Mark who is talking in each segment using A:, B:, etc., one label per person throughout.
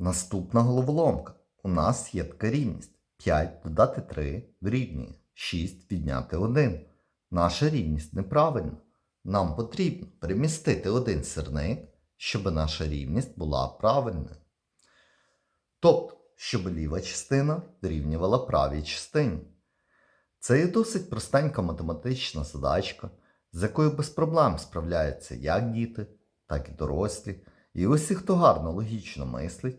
A: Наступна головоломка. У нас є така рівність. 5 додати 3 дорівнює 6 відняти 1. Наша рівність неправильна. Нам потрібно перемістити один сірник, щоб наша рівність була правильною. Тобто, щоб ліва частина дорівнювала правій частині. Це є досить простенька математична задачка, з якою без проблем справляються як діти, так і дорослі. І усі, хто гарно логічно мислить,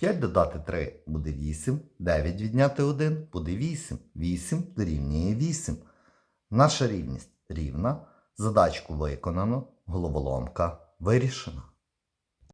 A: 5 додати 3 буде 8, 9 відняти 1 буде 8, 8 дорівнює 8. Наша рівність рівна, задачку виконано, головоломка вирішена.